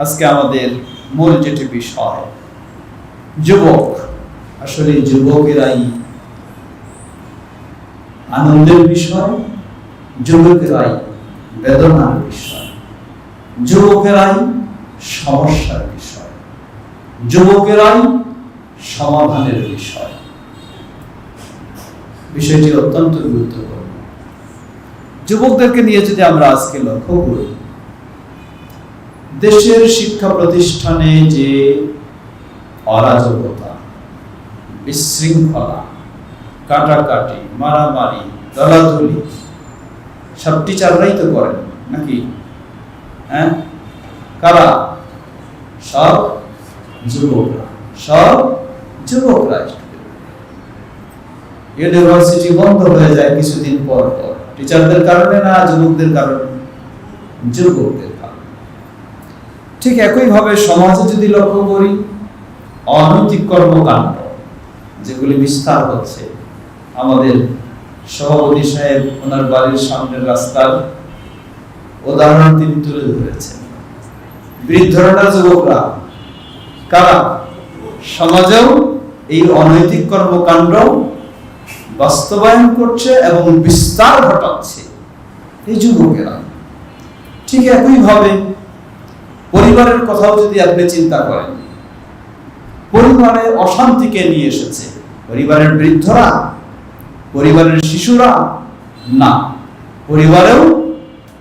আজকে আমাদের মূল যেটি বিষয়, যুবক। আসলে যুবকেরাই আনন্দের বিষয়, যুবকেরাই বেদনার বিষয়, যুবকেরাই সমস্যার বিষয়, যুবকেরাই সমাধানের বিষয়। বিষয়টি অত্যন্ত গুরুত্বপূর্ণ। যুবকদেরকে নিয়ে যদি আমরা আজকে লক্ষ্য করি দেশের শিক্ষা প্রতিষ্ঠানে যে অরাজকতা, বিশৃঙ্খলা, কাটাকাটি, মারামারি, দলাদলি, সব টিচাররাই তো করেন নাকি? হ্যাঁ? কারা? সব যুবকরা। সব যুবকরা ইউনিভার্সিটি বন্ধ হয়ে যায় কিছুদিন পর পর। টিচারদের কারণে না, যুবকদের কারণে? যুবকদের ঠিক একইভাবে সমাজে যদি লক্ষ্য করি, অনৈতিক কর্মকাণ্ড যেগুলি বিস্তার হচ্ছে, আমাদের সভাপতি সাহেব ওনার বাড়ির সামনের রাস্তার উদাহরণ তিনি তুলে ধরেছেন। বৃদ্ধরা যুবকরা, কারা? সমাজেও এই অনৈতিক কর্মকাণ্ড বাস্তবায়ন করছে এবং বিস্তার ঘটাচ্ছে এই যুবকেরা। ঠিক একইভাবে পরিবারের কথাও যদি আপনি চিন্তা করেন, পরিবারে অশান্তিকে নিয়ে এসেছে। পরিবারের বৃদ্ধরা, পরিবারের শিশুরা না। পরিবারেও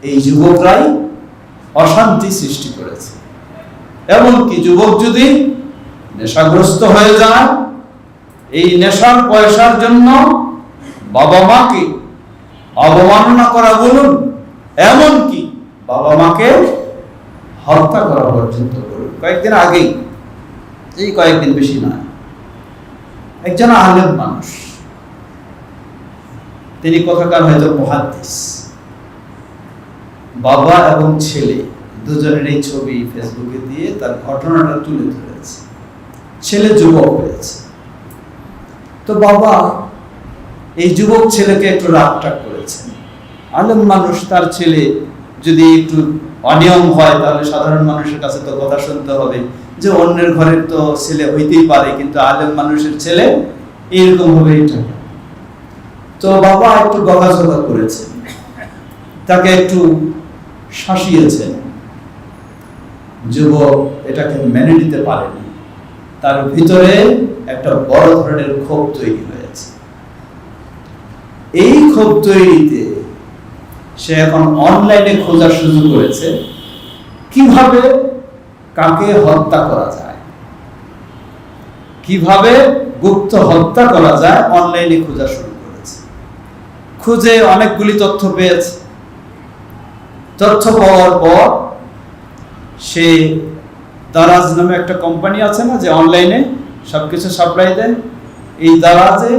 এই যুবকরাই অশান্তি সৃষ্টি করেছে। এমনকি যুবক যদি নেশাগ্রস্ত হয়ে যায়, এই নেশার পয়সার জন্য বাবা মাকে অবমাননা করা বলুন, এমনকি বাবা মাকে হত্যা করা পর্যন্ত কয়েকদিন আগেই, এই কয়েকদিন বেশি নয় একজন আলেম মানুষ, তিনি কথাকার হয়তো মহাদ্দিস। বাবা এবং ছেলে দুজনের এই ছবি ফেসবুকে দিয়ে তার ঘটনাটা তুলে ধরেছে। ছেলে যুবক হয়েছে। তো বাবা, এই যুবক ছেলেকে একটু রাগটাগ করেছেন আলেম মানুষ তার ছেলে যদি একটু অনিয়ম হয়, তাহলে সাধারণ মানুষের কাছে তো কথা শুনতে হবে। যে অন্যের ঘরের তো ছেলে হইতেই পারে, কিন্তু আলেম মানুষের ছেলে এইরকম হবে এটা তো বাবা একটু বকাঝকা করেছেন তাকে একটু শাসিয়েছেন যুবক এটাকে মেনে নিতে পারেনি। তার ভিতরে একটা বড় ধরনের ক্ষোভ তৈরি হয়েছে। এই ক্ষোভ তৈরিতে সে এখন অনলাইনে খোঁজা শুরু করেছে। কীভাবে কাকে হত্যা করা যায়? কীভাবে গুপ্ত হত্যা করা যায়? অনলাইনে খোঁজা শুরু করেছে। খুঁজে অনেকগুলি তথ্য পেয়েছে। তথ্য পাওয়ার পর সে দারাজ নামে একটা কোম্পানি আছে না, যে অনলাইনে সবকিছু সাপ্লাই দেয়। এই দারাজে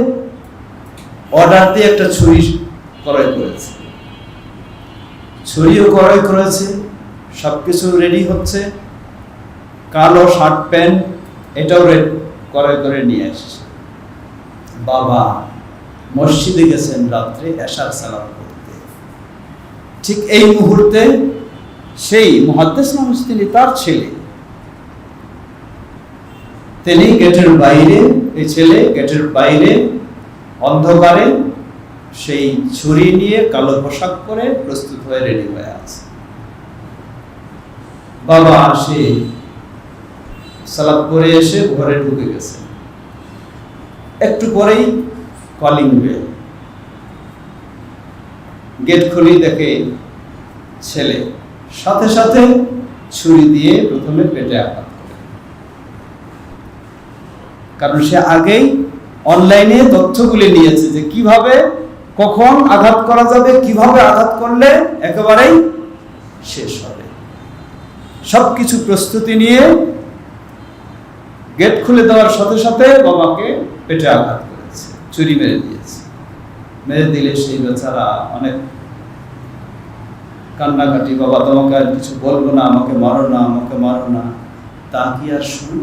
অর্ডার দিয়ে একটা ছুরি ক্রয় করেছে। ছুরিও ক্রয় করেছে, সবকিছু রেডি হচ্ছে। কালো শার্ট, প্যান্ট, এটাও ক্রয় করে নিয়ে এসেছে বাবা, মসজিদে গেছেন রাত্রে এশার সালাম করতে ঠিক এই মুহূর্তে সেই মহাদ্দেশ মানুষ তিনি তার ছেলে। তিনি গেটের বাইরে, এই ছেলে গেটের বাইরে, অন্ধকারে সেই ছুরি নিয়ে কালো পোশাক পরে প্রস্তুত হয়ে রেডি হয়ে আছে। বাবা সে সালাদ করে এসে ঘরে ঢুকে গেছে। একটু পরেই কলিং বেল গেট খুলি দেখে ছেলে, সাথে সাথে ছুরি দিয়ে প্রথমে পেটে আঘাত করে। কারণ সে আগেই অনলাইনে তথ্যগুলি নিয়েছে যে কীভাবে কখন আঘাত করা যাবে, কীভাবে আঘাত করলে একেবারেই শেষ হবে। সবকিছু প্রস্তুতি নিয়ে গেট খুলে দেওয়ার সাথে সাথে বাবাকে পেটে আঘাত করেছে, চুরি মেরে দিয়েছে। মেরে দিলে সেই বেচারা অনেক কান্নাকাটি, বাবা, তোমাকে আর কিছু বলব না, আমাকে মারো না, আমাকে মারো না। তা কি আর শুন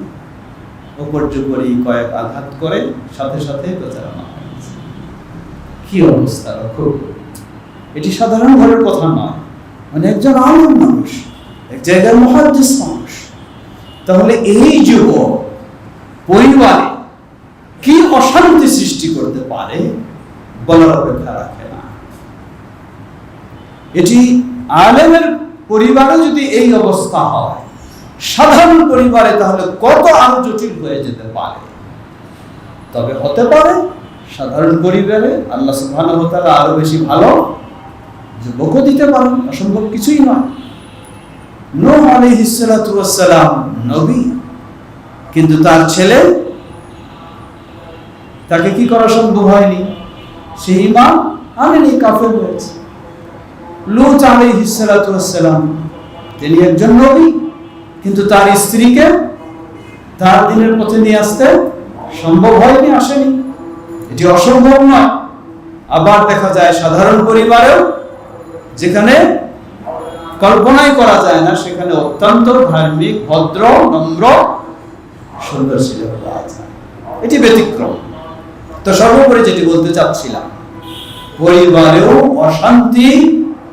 উপর্যুপরি কয়েক আঘাত করে সাথে সাথে বেচারা। কি অবস্থা? লক্ষ্য। এটি সাধারণ ঘরের কথা নয়। মানে একজন আলম মানুষ, এক জায়গার মহাদ্দেশ মানুষ। তাহলে এই যুবক পরিবারে কি অশান্তি সৃষ্টি করতে পারে? বলার অপেক্ষা রাখে না। এটি আলেমের পরিবারে যদি এই অবস্থা হয়, সাধারণ পরিবারে তাহলে কত আরও জটিল হয়ে যেতে পারে? তবে হতে পারে সাধারণ পরিবারে আল্লাহ তাআলা আরও বেশি ভালো যুবকও দিতে পারেন, অসম্ভব কিছুই নয়। সালাতু নবী, কিন্তু তার ছেলে তাকে কি করা সম্ভব হয়নি? সে ইমান আনেনি কাফের হয়েছে লুত আলাইহিস সালাতু তিনি একজন নবী, কিন্তু তার স্ত্রীকে তার দিনের পথে নিয়ে আসতে সম্ভব হয়নি, আসেনি। এটি অসম্ভব নয়। আবার দেখা যায় সাধারণ পরিবারেও যেখানে কল্পনাই করা যায় না, সেখানে অত্যন্ত ধার্মিক, ভদ্র, নম্র, সুন্দর ছিল এটি ব্যতিক্রম। তো সর্বোপরি যেটি বলতে চাচ্ছিলাম, পরিবারেও অশান্তি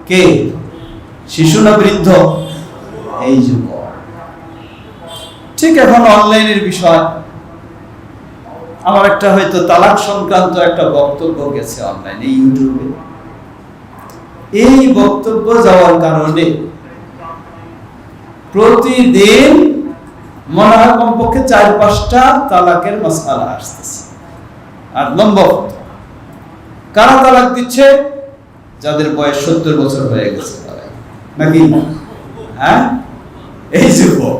কে? শিশু না বৃদ্ধ? এই যুগ ঠিক এখন অনলাইনের বিষয়। আমার একটা হয়তো তালাক সংক্রান্ত একটা বক্তব্য গেছে অনলাইনে ইউটিউবে এই বক্তব্য যাওয়ার কারণে প্রতিদিন মনে হয় কমপক্ষে চার পাঁচটা তালাকের মশালা আসতেছে। আর নম্বর, কারা তালাক দিচ্ছে? যাদের বয়স সত্তর বছর হয়ে গেছে। নাকি? হ্যাঁ? এই যুবক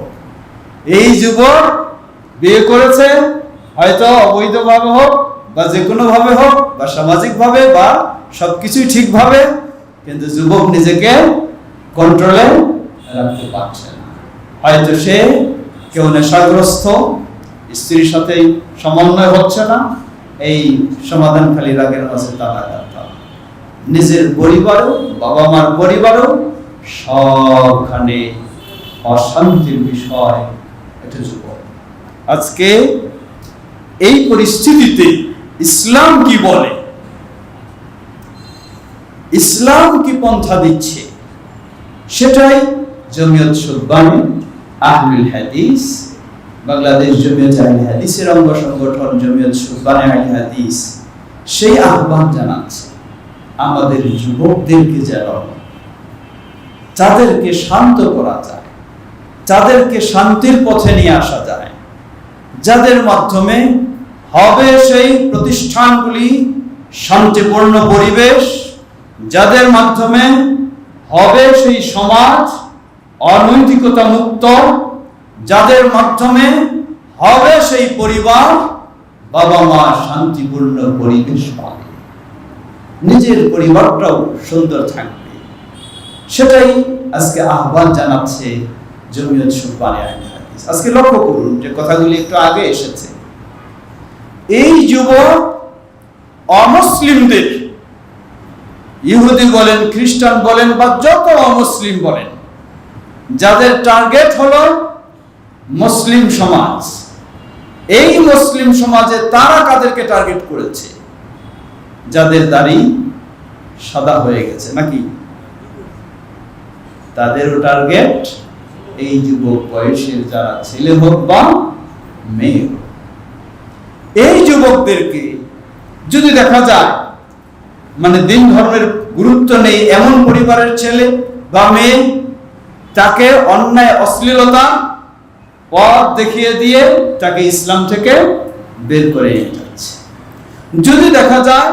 এই যুবক বিয়ে করেছে হয়তো অবৈধভাবে হোক, বা যে কোনো ভাবে হোক, বা সামাজিক ভাবে বা সবকিছুই ঠিকভাবে, কিন্তু যুবক নিজেকে কন্ট্রোলে রাখতে পারছে হয়তো সে কেউ নেশাগ্রস্ত, স্ত্রীর সাথে সমন্বয় হচ্ছে না, এই সমাধান খালি রাগের মাঝে তালা নিজের পরিবারও বাবা মার পরিবারও সবখানে অশান্তির বিষয়, এটা যুবক। আজকে এই পরিস্থিতিতে ইসলাম কি বলে? ইসলাম কি পন্থা দিচ্ছে? সেটাই জমিয়ত সুলবানি আহলুল হাদিস, বাংলাদেশ জমিয়ত আহলে হাদিসের অঙ্গ সংগঠন জমিয়ত সুলবানি আহলে হাদিস, সেই আহ্বান জানাচ্ছে, আমাদের যুবকদেরকে যেন তাদেরকে শান্ত করা যায়, তাদেরকে শান্তির পথে নিয়ে আসা যায়, যাদের মাধ্যমে হবে সেই প্রতিষ্ঠানগুলি শান্তিপূর্ণ পরিবেশ যাদের মাধ্যমে হবে সেই সমাজ অনৈতিকতা মুক্ত যাদের মাধ্যমে হবে সেই পরিবার বাবা মা শান্তিপূর্ণ পরিবেশ পাবে নিজের পরিবারটাও সুন্দর থাকবে। সেটাই আজকে আহ্বান জানাচ্ছে জমিয়ত সুলবানে আজকে লক্ষ্য করুন যে কথাগুলি একটু আগে এসেছে। এই যুবক অমুসলিমদের, ইহুদি বলেন, খ্রিস্টান বলেন বা যত অমুসলিম বলেন, যাদের টার্গেট হলো মুসলিম সমাজ। এই মুসলিম সমাজে তারা কাদেরকে টার্গেট করেছে? যাদের দাড়ি সাদা হয়ে গেছে নাকি? তাদেরও টার্গেট এই যুবক বয়সের যারা ছেলে হোক বা মেয়ে হোক। এই যুবকদেরকে যদি দেখা যায় মানে দিন ধর্মের গুরুত্ব নেই এমন পরিবারের ছেলে বা মেয়ে, তাকে অন্যায়, অশ্লীলতা পথ দেখিয়ে দিয়ে তাকে ইসলাম থেকে বের করে নিয়ে যাচ্ছে। যদি দেখা যায়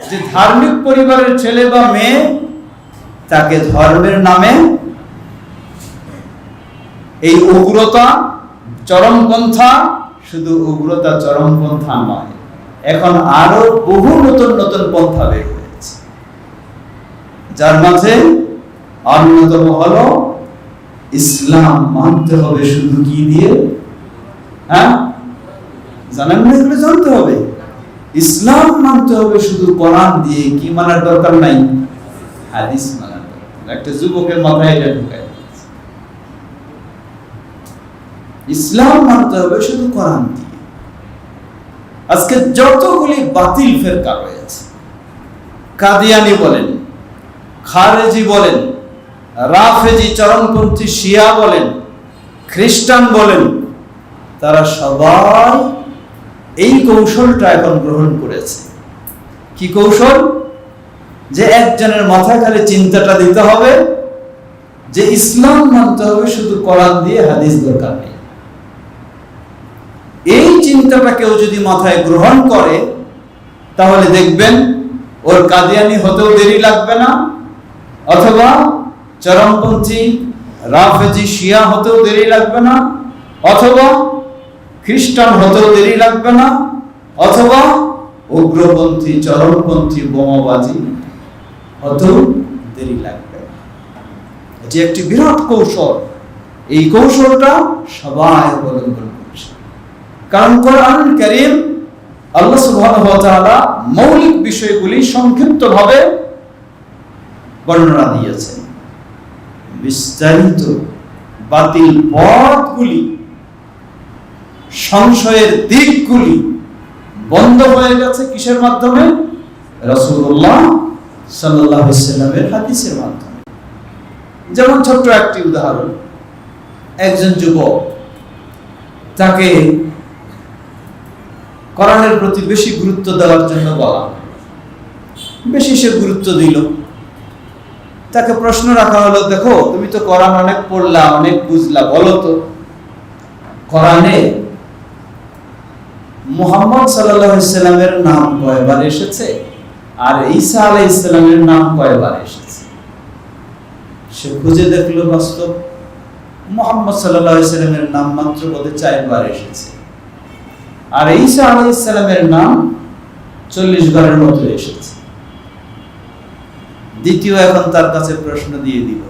যে ধার্মিক পরিবারের ছেলে বা মেয়ে তাকে ধর্মের নামে এই উগ্রতা, চরমপন্থা শুধু উগ্রতা চরমপন্থা নয়, এখন আরও বহু নতুন নতুন পন্থা বের হয়েছে। যার মাঝে অন্যতম হলো ইসলাম মানতে হবে শুধু কি দিয়ে? হ্যাঁ? জানেন না এগুলো জানতে হবে? ইসলাম মানতে হবে শুধু কোরআন দিয়ে, কি মানার দরকার নাই? হাদিস মানার একটা যুবকের মাথায় এটা ঢুকায় দিয়েছে। ইসলাম মানতে হবে শুধু কোরআন। আজকে যতগুলি বাতিল ফেরকা রয়েছে, কাদিয়ানি বলেন, খারেজি বলেন, রাফেজি, চরমপন্থী, শিয়া বলেন, খ্রিস্টান বলেন, তারা সবাই এই কৌশলটা এখন গ্রহণ করেছে। কি কৌশল? যে একজনের মাথায় খালি চিন্তাটা দিতে হবে, যে ইসলাম মানতে হবে শুধু কোরআন দিয়ে হাদিস দরকার নেই। এই চিন্তাটা কেউ যদি মাথায় গ্রহণ করে, তাহলে দেখবেন ওর কাদিয়ানি হতেও দেরি লাগবে না, অথবা চরমপন্থী রাফেজি শিয়া হতেও দেরি লাগবে না, অথবা খ্রিস্টান হতেও দেরি লাগবে না, অথবা উগ্রপন্থী, চরমপন্থী, বোমাবাজি হতেও দেরি লাগবে এটি একটি বিরাট কৌশল। এই কৌশলটা সবাই অবলম্বন কারণ কোরআন করিম আল্লাহ তাআলা মৌলিক বিষয়গুলি সংক্ষিপ্তভাবে বর্ণনা বিস্তারিত বাতিল পথগুলি, সংশয়ের দিকগুলি বন্ধ হয়ে গেছে কিসের মাধ্যমে? রাসূলুল্লাহ সাল্লাল্লাহু আলাইহি সাল্লামের হাদিসের মাধ্যমে। যেমন ছোট্ট একটি উদাহরণ, একজন যুবক তাকে কোরআনের প্রতি বেশি গুরুত্ব দেওয়ার জন্য বলা। বেশি সে গুরুত্ব দিল। তাকে প্রশ্ন রাখা হলো, দেখো, তুমি তো কোরআন অনেক পড়লা, অনেক বুঝলা, বলো তো। কোরআনে মুহাম্মদ সাল্লামের নাম কয়বার এসেছে আর ঈসা আলাই ইসলামের নাম কয়বার এসেছে? সে খুঁজে দেখল বাস্তব। মোহাম্মদ সাল্লামের নাম মাত্র বোধে চারবার এসেছে। আর ঈসা আলাই নাম চল্লিশ বারের মতো এসেছে। দ্বিতীয় এখন তার কাছে প্রশ্ন দিয়ে দিল।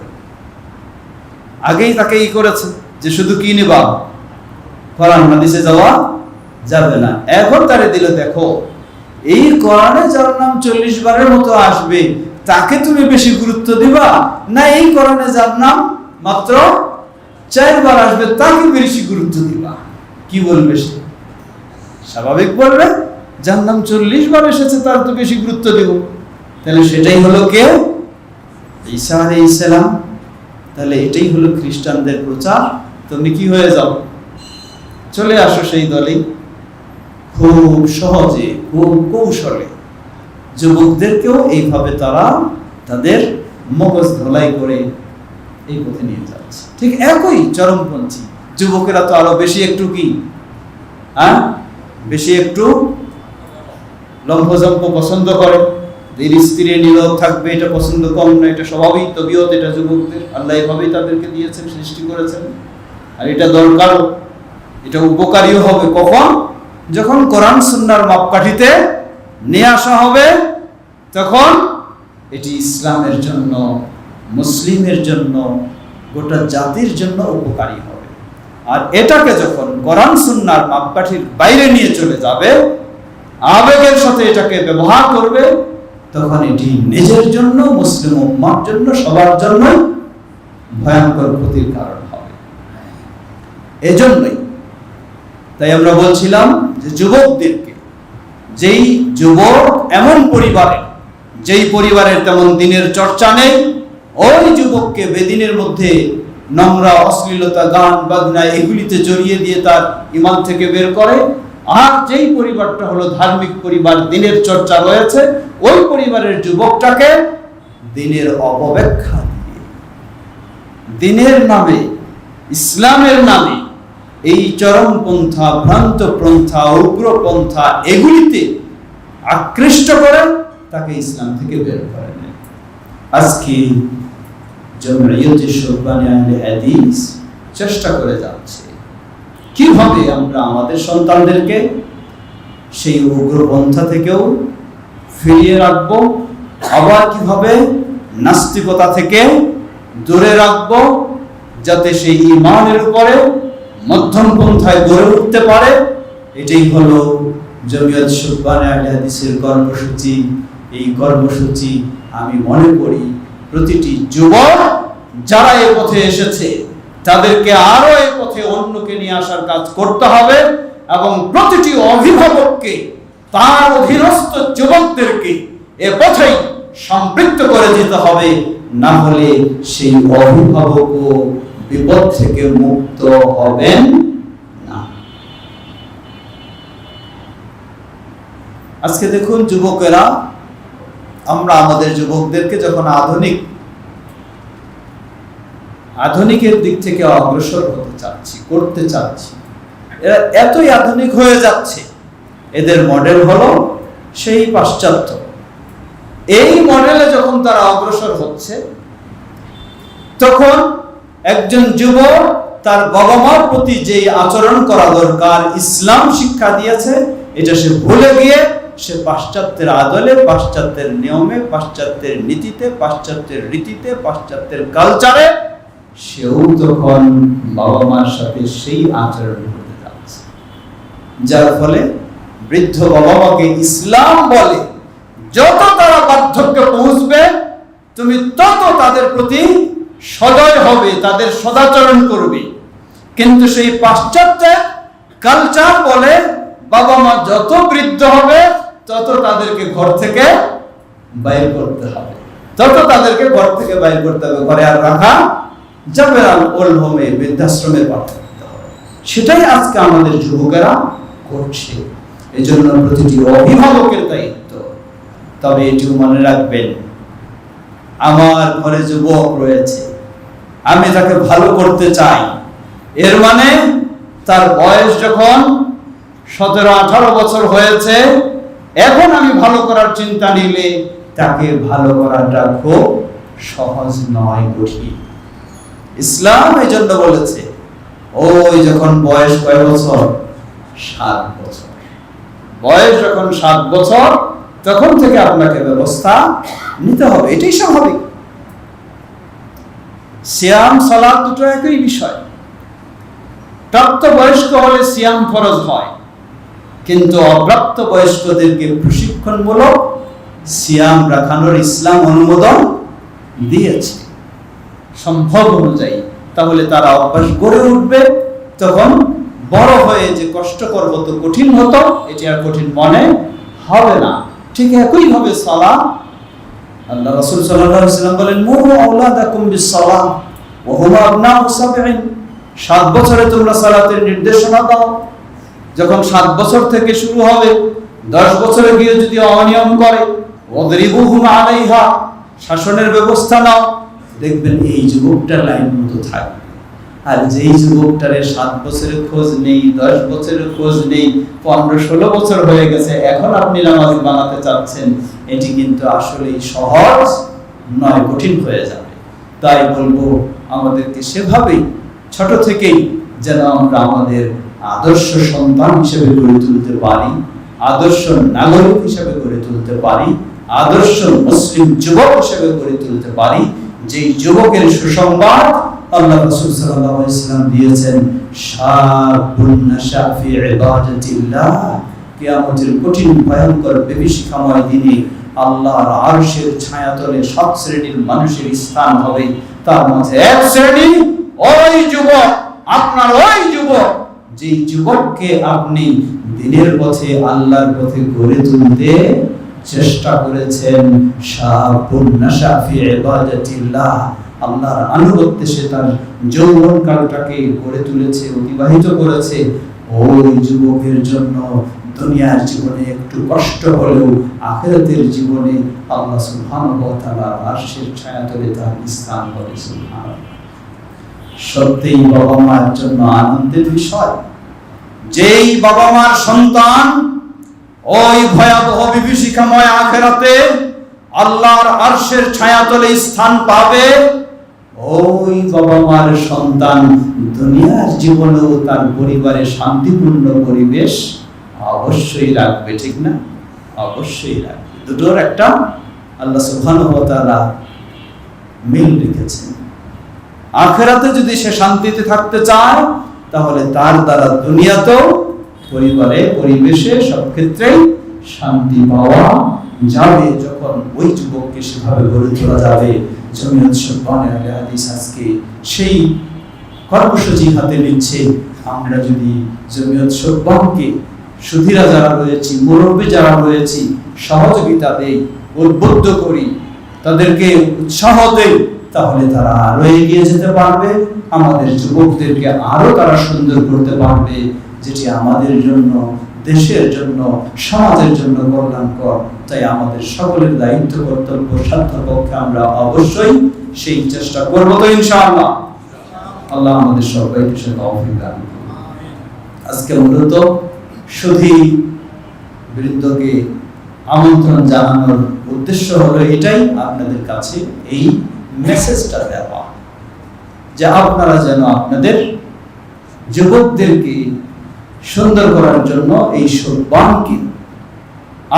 আগেই তাকে ই করেছে যে শুধু কি নিবা? কোরআন হাদিসে যাওয়া যাবে না। এখন তারে দিল, দেখো, এই কোরআনে যার নাম চল্লিশ বারের মতো আসবে, তাকে তুমি বেশি গুরুত্ব দিবা? না, এই কোরআনে যার নাম মাত্র চারবার আসবে, তাকে বেশি গুরুত্ব দিবা? কি বলবে সে? স্বাভাবিক বলবে যার নাম চল্লিশ বার এসেছে, তার তো বেশি গুরুত্ব দেব। তাহলে সেটাই হলো কে ঈসা আলাইহিস সালাম। তাহলে এটাই হলো খ্রিস্টানদের প্রচার। তুমি কি হয়ে যাও? চলে আসো সেই দলেই। খুব সহজে, খুব কৌশলে যুবকদেরকেও এইভাবে তারা তাদের মগজ ধলাই করে এই পথে নিয়ে যাচ্ছে। ঠিক একই চরমপন্থী। যুবকেরা তো আরও বেশি একটু কি? হ্যাঁ? বেশি একটু লম্ফজম্প পছন্দ করে। ধীর স্থিরে নীরব থাকবে, এটা পছন্দ কম না, এটা স্বভাবই তবিয়ত এটা যুবকদের, আল্লাহ এভাবেই তাদেরকে দিয়েছেন, সৃষ্টি করেছেন। আর এটা দরকারও। এটা উপকারীও হবে। কখন? যখন কোরআন সুন্নার মাপকাঠিতে নিয়ে আসা হবে, তখন এটি ইসলামের জন্য, মুসলিমের জন্য, গোটা জাতির জন্য উপকারী হবে। আর এটাকে যখন কোরআন সুন্নার মাপকাঠির বাইরে নিয়ে চলে যাবে, আবেগের সাথে এটাকে ব্যবহার করবে তখন এটি নিজের জন্য, মুসলিম উম্মার জন্য, সবার জন্য ভয়ঙ্কর ক্ষতির কারণ হবে। এজন্যই তাই আমরা বলছিলাম যে যুবকদেরকে, যেই যুবক এমন পরিবারে, যেই পরিবারের তেমন দিনের চর্চা নেই, ওই যুবককে বেদিনের মধ্যে নোংরা, অশ্লীলতা, গান, বাজনা, এগুলিতে জড়িয়ে দিয়ে তার ইমান থেকে বের করে। আর যেই পরিবারটা হলো ধার্মিক পরিবার, দিনের চর্চা রয়েছে, ওই পরিবারের যুবকটাকে দিনের অপব্যাখ্যা দিয়ে। দিনের নামে, ইসলামের নামে, এই চরমপন্থা ভ্রান্ত পন্থা উগ্রপন্থা এগুলিতে আকৃষ্ট করে তাকে ইসলাম থেকে বের করে নেয়। আজকে সুরবানি আহলে হাদিস চেষ্টা করে যাচ্ছে। কীভাবে আমরা আমাদের সন্তানদেরকে সেই উগ্রপন্থা থেকেও ফিরিয়ে রাখব, আবার কীভাবে নাস্তিকতা থেকে দূরে রাখব যাতে সেই ইমানের উপরে মধ্যম পন্থায় গড়ে উঠতে পারে? এটাই হলো জমিয়ত সুবান হাদিসের কর্মসূচি। এই কর্মসূচি আমি মনে করি প্রতিটি যুবক যারা এই পথে এসেছে, তাদেরকে আরও এই পথে অন্যকে নিয়ে আসার কাজ করতে হবে এবং প্রতিটি অভিভাবককে, তার অধীনস্থ যুবকদেরকে এ পথেই সম্পৃক্ত করে দিতে হবে। না হলে সেই অভিভাবক বিপদ থেকে মুক্ত হবেন না। আজকে দেখুন যুবকেরা আমরা আমাদের যুবকদেরকে যখন আধুনিক, আধুনিকের দিক থেকে অগ্রসর হতে চাচ্ছি, করতে চাচ্ছি, এরা এতই আধুনিক হয়ে যাচ্ছে, এদের মডেল হলো সেই পাশ্চাত্য। এই মডেলে যখন তারা অগ্রসর হচ্ছে, তখন একজন যুবক তার বাবা মার প্রতি যে আচরণ করা দরকার, ইসলাম শিক্ষা দিয়েছে, এটা সে ভুলে গিয়ে সে পাশ্চাত্যের আদলে, পাশ্চাত্যের নিয়মে, পাশ্চাত্যের নীতিতে, পাশ্চাত্যের রীতিতে, পাশ্চাত্যের কালচারে সেও তখন বাবা মার সাথে সেই আচরণ করতে যাচ্ছে যার ফলে বৃদ্ধ বাবা মাকে ইসলাম বলে, যত তারা বার্ধক্যে পৌঁছবে, তুমি তত তাদের প্রতি সদয় হবে, তাদের সদাচরণ করবে। কিন্তু সেই পাশ্চাত্যে কালচার বলে বাবা মা যত বৃদ্ধ হবে তত তাদেরকে ঘর থেকে বাইর করতে হবে। তত তাদেরকে ঘর থেকে বাইর করতে হবে, ঘরে আর রাখা যাবে না। ওল্ড হোমে, বৃদ্ধাশ্রমে পাঠাতে হবে। সেটাই আজকে আমাদের যুবকেরা করছে। এই জন্য প্রতিটি অভিভাবকের দায়িত্ব। তবে এটিও মনে রাখবেন, আমার ঘরে যুবক রয়েছে। আমি তাকে ভালো করতে চাই। এর মানে তার বয়স যখন সতেরো আঠারো বছর হয়েছে এখন আমি ভালো করার চিন্তা নিলে তাকে ভালো করাটা খুব সহজ নয়, কঠিন। ইসলাম এই জন্য বলেছে, ওই যখন বয়স কয় বছর? সাত বছর। বয়স যখন সাত বছর, তখন থেকে আপনাকে ব্যবস্থা নিতে হবে, এটাই স্বাভাবিক। সিয়াম সালাদ দুটো একই বিষয়। প্রাপ্ত বয়স্ক হলে সিয়াম ফরজ হয়। কিন্তু অপ্রাপ্ত বয়স্কদেরকে প্রশিক্ষণমূলক সিয়াম রাখানোর ইসলাম অনুমোদন দিয়েছে। সম্ভব অনুযায়ী। তাহলে তারা অভ্যাস গড়ে উঠবে, তখন বড় হয়ে যে কষ্টকর হতো, কঠিন হতো, এটি আর কঠিন মনে হবে না। ঠিক একই ভাবে সালাম আল্লাহ রাসূল ওয়াসাল্লাম বলেন সাত বছরে তোমরা সালাতের নির্দেশনা দাও। যখন সাত বছর থেকে শুরু হবে, দশ বছরে গিয়ে যদি অনিয়ম করে শাসনের ব্যবস্থা নাও। দেখবেন এই যুবকটা লাইন মতো থাকবে। আর যেই যুবকটারে সাত বছরের খোঁজ নেই, দশ বছরের খোঁজ নেই, পনেরো ষোলো বছর হয়ে গেছে, এখন আপনি নামাজ বানাতে চাচ্ছেন, এটি কিন্তু আসলেই সহজ নয়, কঠিন হয়ে যাবে। তাই বলব, আমাদেরকে সেভাবেই, ছোট থেকেই যেন আমরা আমাদের আদর্শ সন্তান হিসেবে গড়ে তুলতে পারি, আদর্শ নাগরিক হিসেবে গড়ে তুলতে পারি, আদর্শ মুসলিম যুবক হিসেবে গড়ে তুলতে পারি, যেই যুবকের সুসংবাদ আল্লাহ রাসূল সাল্লাল্লাহু আলাইহি সাল্লাম দিয়েছেন শাবুন নাশা ফি ইবাদাতিল্লাহ কিয়ামতের কঠিন, ভয়ঙ্কর, বিভীষিকাময় দিনে আল্লাহর আরশের ছায়াতলে সব শ্রেণির মানুষের স্থান হবে। তার মাঝে এক শ্রেণি, ওই যুবক, আপনার ওই যুবক যেই যুবককে আপনি দিনের পথে, আল্লাহর পথে গড়ে তুলতে চেষ্টা করেছেন আল্লাহর আনুগত্যে সে তার যৌবন কালটাকে গড়ে তুলেছে, অতিবাহিত করেছে, ওই যুবকের জন্য দুনিয়ার জীবনে একটু কষ্ট হলেও আখেরাতের জীবনে আল্লাহ সুবহানাহু ওয়া তাআলা আরশের ছায়াতলে তার স্থান হবে সুবহানাল্লাহ। সত্যিই বাবা মার জন্য আনন্দের বিষয়। যেই বাবা মার সন্তান ওই ভয়াবহ বিভীষিকাময় আখেরাতে আল্লাহর আরশের ছায়াতলে স্থান পাবে, ওই বাবা মার সন্তান দুনিয়ার জীবনেও তার পরিবারে শান্তিপূর্ণ পরিবেশ অবশ্যই রাখবে, ঠিক না? অবশ্যই রাখবে। দুটোর একটা আল্লাহ সুবহানাহু ওয়া তাআলা মিল রেখেছেন। আখেরাতে যদি সে শান্তিতে থাকতে চায়, তাহলে তার দ্বারা দুনিয়াতেও পরিবারে, পরিবেশে সব ক্ষেত্রেই শান্তি পাওয়া যাবে যখন ওই যুবককে সেভাবে গড়ে তোলা যাবে। জমিয়ত হাদিস আজকে সেই কর্মসূচি হাতে নিচ্ছে। আমরা যদি জমিয়ত সুলতানকে সুধীরা যারা রয়েছি, মুরব্বী যারা রয়েছি, সহযোগিতা দেই, উদ্বুদ্ধ করি, তাদেরকে উৎসাহ দেই তাহলে তারা আরও এগিয়ে যেতে পারবে। আমাদের যুবকদেরকে আরও তারা সুন্দর করতে পারবে, যেটি আমাদের জন্য, দেশের জন্য, সমাজের জন্য কল্যাণকর। তাই আমাদের সকলের দায়িত্ব, কর্তব্য সাধ্য পক্ষে আমরা অবশ্যই সেই চেষ্টা করব তো ইনশাআল্লাহ। আল্লাহ আমাদের সবাইকে সে তৌফিক দান। আজকে মূলত শুধু বৃন্দকে আমন্ত্রণ জানানোর উদ্দেশ্য হলো এটাই। আপনাদের কাছে এই মেসেজটা দেওয়া, যে আপনারা যেন আপনাদের যুবকদেরকে সুন্দর করার জন্য এই সোপানকে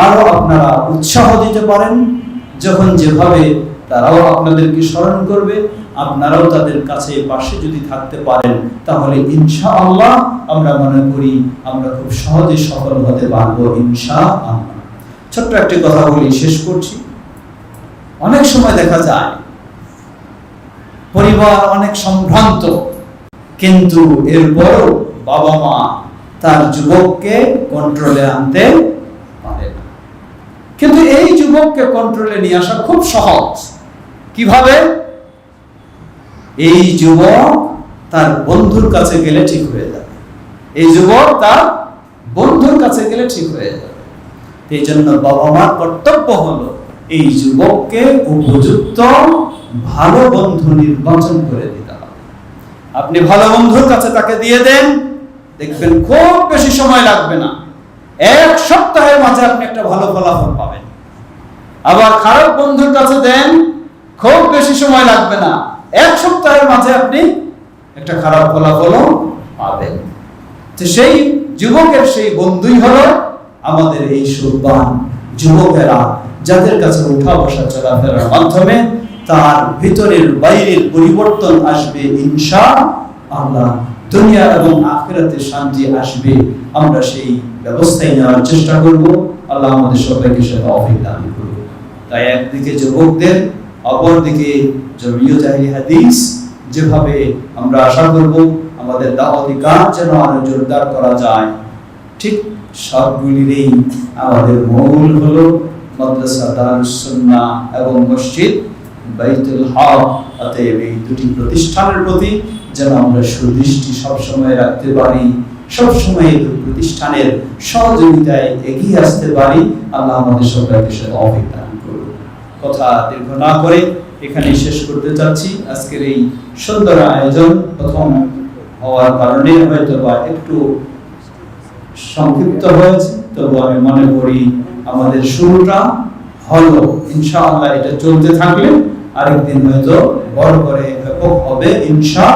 আরও আপনারা উৎসাহ দিতে পারেন। যখন যেভাবে তারাও আপনাদেরকে স্মরণ করবে, আপনারাও তাদের কাছে পাশে যদি থাকতে পারেন, তাহলে ইনশাআল্লাহ আমরা মনে করি আমরা খুব সহজে সফল হতে পারব ইনশাআল্লাহ। ছোট্ট একটি কথা বলি, শেষ করছি। অনেক সময় দেখা যায় পরিবার অনেক সম্ভ্রান্ত। কিন্তু এরপরও বাবা মা তার যুবককে কন্ট্রোলে আনতে পারে কিন্তু এই যুবককে কন্ট্রোলে নিয়ে আসা খুব সহজ। কীভাবে? এই যুবক তার বন্ধুর কাছে গেলে ঠিক হয়ে যাবে। এই যুবক তার বন্ধুর কাছে গেলে ঠিক হয়ে যাবে। এই জন্য বাবা মার কর্তব্য হলো এই যুবককে উপযুক্ত ভালো বন্ধু নির্বাচন করে দিতে হবে। আপনি ভালো বন্ধুর কাছে তাকে দিয়ে দেন, দেখবেন খুব বেশি সময় লাগবে না। এক সপ্তাহের মাঝে আপনি একটা ভালো ফলাফল পাবেন। আবার খারাপ বন্ধুর কাছে দেন, খুব বেশি সময় লাগবে না। এক সপ্তাহের মাঝে আপনি একটা খারাপ ফলাফলও পাবেন। তো সেই যুবকের সেই বন্ধুই হলো আমাদের এই সুবান যুবকেরা, যাদের কাছে উঠা বসা চলাফেরার মাধ্যমে তার ভিতরের বাইরের পরিবর্তন আসবে, ইনশা আল্লাহ। দুনিয়া এবং আখেরাতে শান্তি আসবে। আমরা সেই ব্যবস্থাই নেওয়ার চেষ্টা করব। আল্লাহ আমাদের সবাইকে সেটা অফিক দান করুন তাই একদিকে যুবকদের, অপরদিকে জমিয় জাহিরি হাদিস। যেভাবে আমরা আশা করব, আমাদের দাওয়াতি কাজ যেন আরও জোরদার করা যায়। ঠিক সবগুলিরই আমাদের মূল হলো মাদ্রাসা দারুস সুন্নাহ এবং মসজিদ। বাইতুল হক। অতএব এই দুটি প্রতিষ্ঠানের প্রতি যেন আমরা সুদৃষ্টি সবসময় রাখতে পারি, সবসময় প্রতিষ্ঠানের সহযোগিতায় এগিয়ে আসতে পারি। আল্লাহ আমাদের সবাইকে করুন কথা দীর্ঘ না করে এখানে শেষ করতে চাচ্ছি। আজকের এই সুন্দর আয়োজন প্রথম হওয়ার কারণে হয়তো বা একটু সংক্ষিপ্ত হয়েছে, তবু আমি মনে করি আমাদের শুরুটা হলো। ইনশাআল্লাহ এটা চলতে থাকলে আরেকদিন হয়তো বড় করে ব্যাপক হবে ইনশা